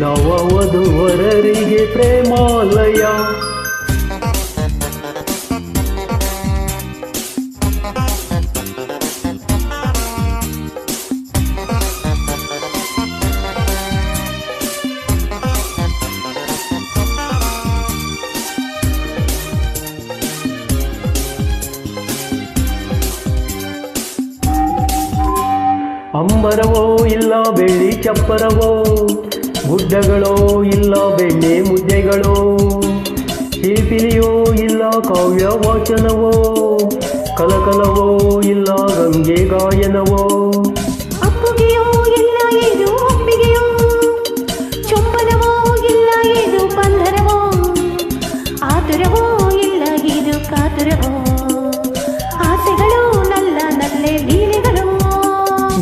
ಹಿಮಾಲಯ ನವವಧುವರರಿಗೆ ಪ್ರೇಮಾಲಯ ಅಂಬರವೋ ಇಲ್ಲ ಬೆಳ್ಳಿ ಚಪ್ಪರವೋ ಗುಡ್ಡಗಳೋ ಇಲ್ಲ ಬೆಣ್ಣೆ ಮುದ್ದೆಗಳೋ ಶಿಲ್ಪಿಲಿಯೋ ಇಲ್ಲ ಕಾವ್ಯ ವಾಚನವೋ? ಕಲಕಲವೋ ಇಲ್ಲ ಗಂಗೆ ಗಾಯನವೋ? ಅಪ್ಪುಗೆಯೋ ಇಲ್ಲ ಚುಂಬನವೋ ಇದು ಬಂಧನವೋ? ಆತುರವೋ ಇಲ್ಲ ಇದು ಕಾತುರವೋ? ಆಸೆಗಳು ನಲ್ಲ ನಲ್ಲೆ ಲೀಲೆಗಳು?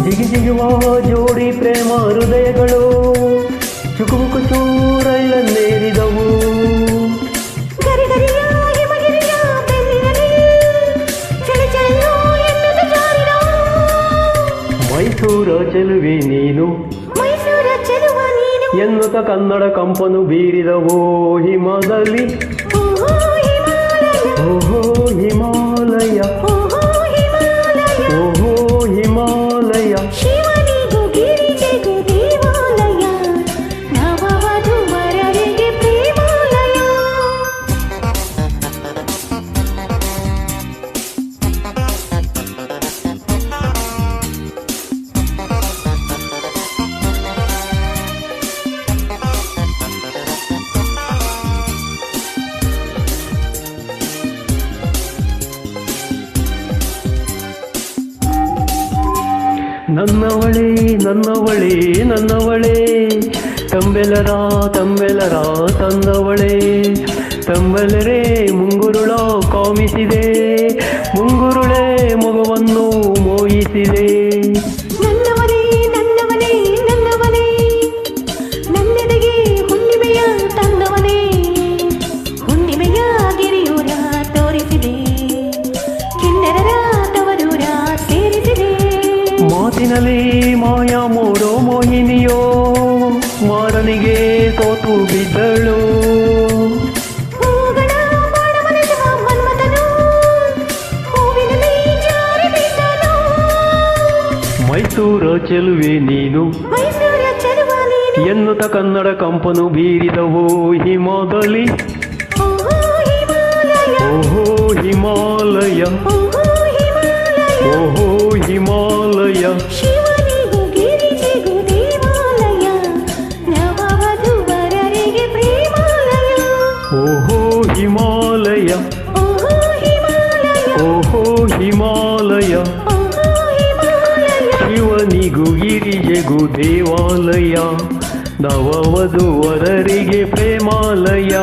ಜಿಗಿ ಜಿಗುವ ಜೋಡಿ ಪ್ರೇಮ ಹೃದಯಗಳು? ಚೆಲುವೆ ನೀನು. ಎನ್ನುತ್ತ ಕನ್ನಡ ಕಂಪನು ಬೀರಿದವೋ ಹಿಮದಲ್ಲಿ ನನ್ನವಳೇ ನನ್ನವಳೇ ನನ್ನವಳೇ. ತಂಬೆಲರ ತಂಬೆಲರ ತಂದವಳೇ. ತಂಬೆಲರೇ ಮುಂಗುರುಳ ಕಾಮಿಸಿದೆ. ಮುಂಗುರುಳೇ ಮಗುವನ್ನು ಮೋಹಿಸಿದೆ. ಮಾತಿನಲ್ಲಿ ಮಾಯ ಮೋಡೋ ಮೋಹಿನಿಯೋ ಮಾರನಿಗೆ ಸೋತು ಬಿದ್ದಳು. ಮೈಸೂರ ಚೆಲುವೆ ನೀನು ಎನ್ನುತ್ತ ಕನ್ನಡ ಕಂಪನು ಬೀರಿದವೋ ಹಿಮದಲ್ಲಿ ಓಹೋ ಹಿಮಾಲಯ. ಓಹೋ ಹಿಮಾಲಯ ಓಹೋ ಹಿಮಾಲಯ ಓಹೋ ಹಿಮಾಲಯ ಶಿವನಿಗೂ ಗಿರಿಜಿಗೂ ದೇವಾಲಯ ನವವಧುವರರಿಗೆ ಪ್ರೇಮಾಲಯ ಓಹೋ ಹಿಮಾಲಯ ಓಹೋ ಹಿಮಾಲಯ ಓಹೋ ಹಿಮಾಲಯ ಓಹೋ ಹಿಮಾಲಯ ಶಿವನಿಗೂ ಗಿರಿಜೆಗೂ ದೇವಾಲಯ ನವವಧುವರರಿಗೆ ಪ್ರೇಮಾಲಯ